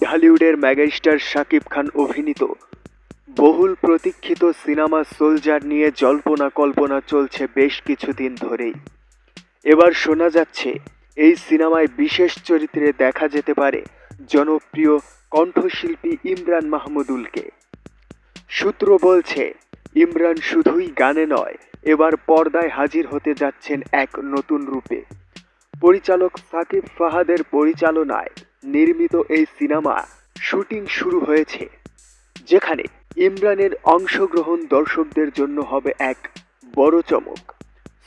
ঢালিউডের megastar Shakib Khan অভিনীত। বহুল প্রতীক্ষিত সিনেমা সোলজার নিয়ে জল্পনা কল্পনা চলছে বেশ কিছুদিন ধরেই। এবার শোনা যাচ্ছে, এই সিনেমায় বিশেষ চরিত্রে দেখা যেতে পারে জনপ্রিয় কণ্ঠশিল্পী ইমরান মাহমুদুলকে। সূত্র বলছে, ইমরান শুধুই গানে নয়, এবার পর্দায় হাজির হতে যাচ্ছেন এক নতুন রূপে। পরিচালক সাকিব ফাহাদের পরিচালনায় নির্মিত এই সিনেমা শুটিং শুরু হয়েছে, যেখানে ইমরানের অংশগ্রহণ দর্শকদের জন্য হবে এক বড় চমক।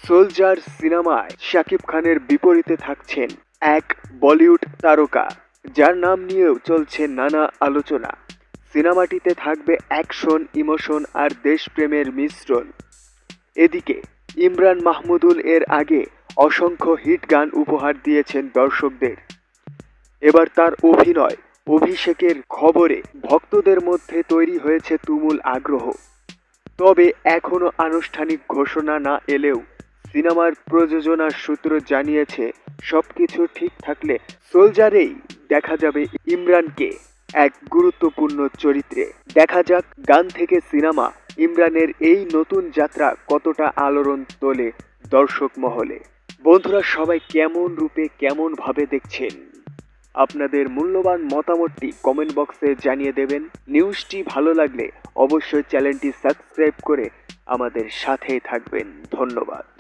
সোলজার সিনেমায় শাকিব খানের বিপরীতে থাকছেন এক বলিউড তারকা, যার নাম নিয়েও চলছে নানা আলোচনা। সিনেমাটিতে থাকবে অ্যাকশন, ইমোশন আর দেশপ্রেমের মিশ্রণ। এদিকে ইমরান মাহমুদুল এর আগে অসংখ্য হিট গান উপহার দিয়েছেন দর্শকদের। এবার তার অভিনয়, অভিষেকের খবরে ভক্তদের মধ্যে তৈরি হয়েছে তুমুল আগ্রহ। তবে এখনও আনুষ্ঠানিক ঘোষণা না এলেও সিনেমার প্রযোজনার সূত্র জানিয়েছে সব কিছু ঠিক থাকলে সোলজারেই দেখা যাবে ইমরানকে। এক গুরুত্বপূর্ণ চরিত্রে। দেখা যাক গান থেকে সিনেমা, ইমরানের এই নতুন যাত্রা কতটা আলোড়ন তোলে দর্শক মহলে। বন্ধুরা, সবাই কেমন রূপে কেমন ভাবে দেখছেন? আপনাদের মূল্যবান মতামতটি কমেন্ট বক্সে জানিয়ে দেবেন। নিউজটি ভালো লাগলে অবশ্যই চ্যানেলটি সাবস্ক্রাইব করে আমাদের সাথেই থাকবেন। ধন্যবাদ।